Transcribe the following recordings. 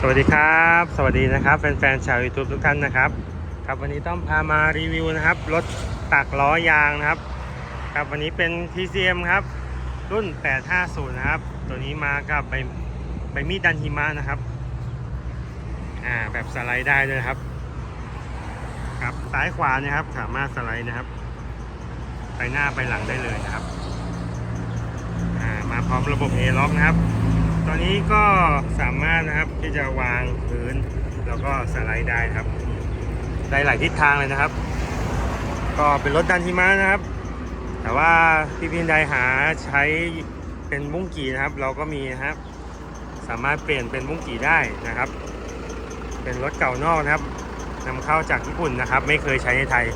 สวัสดีครับ สวัสดีนะครับแฟนๆชาว YouTube ทุกท่านนะครับ ครับวันนี้ต้องพามารีวิวนะครับรถตักล้อยางนะครับครับวันนี้เป็น TCM ครับ รุ่น 850 นะครับ ตัวนี้มากับใบใบมีดดันหิมะนะครับอ่าแบบสไลด์ได้ด้วยครับ ครับซ้ายขวานะครับสามารถสไลด์นะครับ ไปหน้าไปหลังได้เลยนะครับอ่ามาพร้อมระบบเอล็อกนะครับ ตอนนี้ก็สามารถนะครับที่จะวางพื้น แล้วก็สไลด์ได้ครับ ได้หลายทิศทางเลยนะครับ ก็เป็นรถดันหิมะนะครับ แต่ว่าพี่พินไดหาใช้เป็นบุ้งกี่นะครับ เราก็มีนะครับ สามารถเปลี่ยนเป็นบุ้งกี่ได้นะครับ เป็นรถเก่านอกนะครับนำเข้าจากญี่ปุ่นนะครับ ไม่เคยใช้ในไทย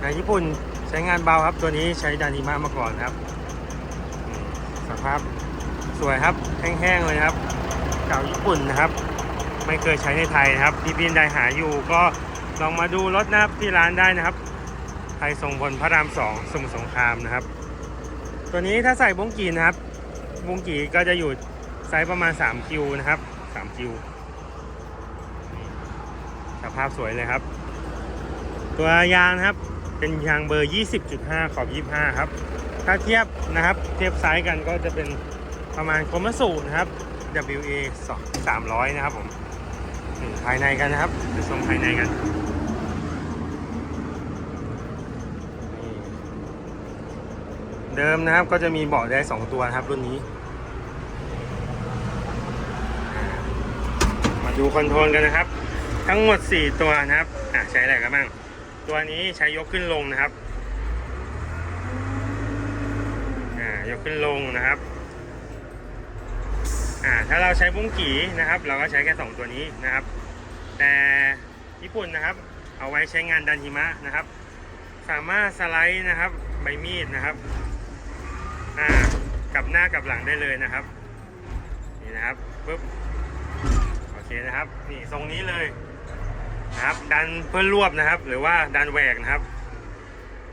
ในญี่ปุ่นใช้งานเบาครับ ตัวนี้ใช้ดันหิมะมาก่อนครับ สภาพ สวยครับแห้งๆเลยครับเก่าญี่ปุ่นนะครับ ไม่เคยใช้ในไทยนะครับพี่บินได้หาอยู่ก็ลองมาดูรถนะครับที่ร้านได้นะครับไทยทรงพลพระรามสองสมุทรสงครามนะครับ ตัวนี้ถ้าใส่บุ้งกีนะครับบุ้งกีก็จะอยู่ไซส์ประมาณ3คิวนะครับ3คิวสภาพสวยเลยครับ ตัวยางนะครับเป็นยางเบอร์ 20.5 ขอบ 25 ครับ ถ้าเทียบนะครับ เทียบไซส์กันก็จะเป็น ประมาณคมสูนะครับ WA 2 300 นะครับผมภายในกันนะครับไปชมภายในกันเดิมนะครับก็จะมีเบาะได้ 2 ตัวครับรุ่นนี้ มาดูคอนโทรลกันนะครับ ทั้งหมด 4 ตัวนะครับอะใช้อะไรกันบ้าง ตัวนี้ใช้ยกขึ้นลงนะครับอ่ายกขึ้นลงนะครับ อ่าถ้าเราใช้บุ้งกี่นะครับ เราก็ใช้แค่ 2 ตัวนี้นะครับ แต่ญี่ปุ่นนะครับ เอาไว้ใช้งานดันหิมะนะครับ สามารถสไลด์นะครับใบมีดนะครับอ่ากลับหน้ากลับหลังได้เลยนะครับนี่นะครับปุ๊บโอเคนะครับนี่ทรงนี้เลยนะครับ ดันเพื่อรวบนะครับ หรือว่าดันแหวกนะครับ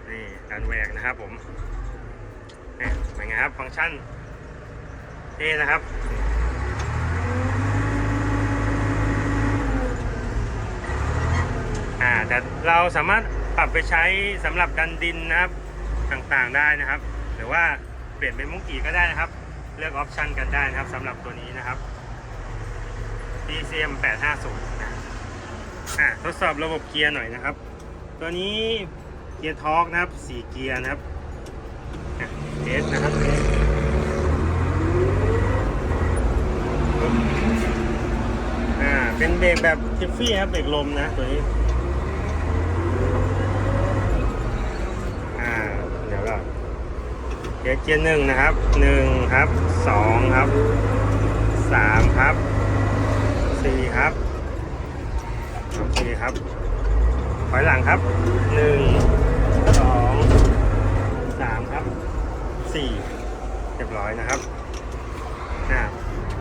นี่ดันแหวกนะครับผมนี่เป็นไงครับฟังก์ชันเท่นะครับ อ่า แต่เราสามารถปรับไปใช้สำหรับดันดินนะครับต่างๆได้นะครับ หรือว่าเปลี่ยนเป็นมุกกีก็ได้นะครับ เลือกออปชันกันได้นะครับสำหรับตัวนี้นะครับ DCM 850นะอ่าทดสอบระบบเกียร์หน่อยนะครับ ตัวนี้เกียร์ทอร์กนะครับ4เกียร์นะครับเอสนะครับอ่าเป็นเบรกแบบทิฟฟี่ครับเบรกลมนะตัวนี้ อ่าเดี๋ยวก่อน เกียร์เกียร์หนึ่งนะครับหนึ่งครับสองครับสามครับสี่ครับโอเคครับถอยหลังครับหนึ่งสองสามครับสี่เรียบร้อยนะครับอ่า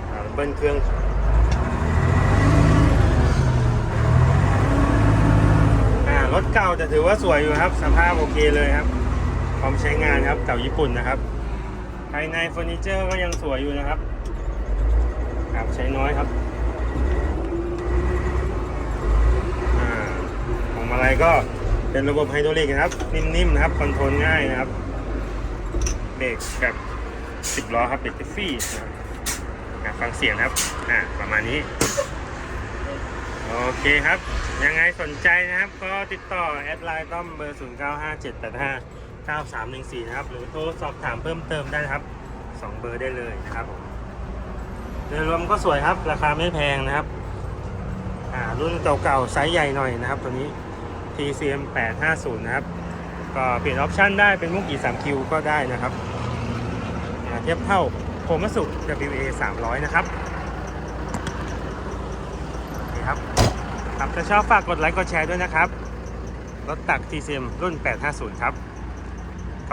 เราเบิ้ลเครื่องอ่ารถเก่าแต่ถือว่าสวยอยู่ครับ สภาพโอเคเลยครับ พร้อมใช้งานครับเก่าญี่ปุ่นนะครับ ภายในเฟอร์นิเจอร์ก็ยังสวยอยู่นะครับครับใช้น้อยครับอ่าของมาลัยก็เป็นระบบไฮดรอลิกนะครับ นิ่มๆนะครับคอนโทรลง่ายนะครับเบรกแบบ10ล้อครับเบรกฟฟี่นะครับฟังเสียงครับอ่าประมาณนี้โอเคครับ ยังไงสนใจนะครับ ก็ติดต่อแอดไลน์ต้อมเบอร์ 0 9314 นะครับ หรือโทรสอบถามเพิ่มเติมได้นะครับ 2 เบอร์ได้เลยนะครับผมโดยรวมก็สวยครับ ราคาไม่แพงนะครับ อ่า รุ่นเก่าๆไซส์ใหญ่หน่อยนะครับ ตัวนี้ TCM 850 นะครับ ก็เปลี่ยนออปชันได้เป็นมุกกี่ 3Q ก็ได้นะครับเทียบเท่าโคมัสุ WA 300 นะครับนี่ครับ ครับถ้าชอบฝากกดไลค์กดแชร์ด้วยนะครับ รถตัก TCM รุ่น 850 ครับ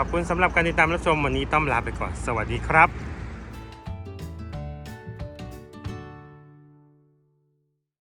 ขอบคุณสำหรับการติดตามรับชมวันนี้ต้อมลาไปก่อน สวัสดีครับ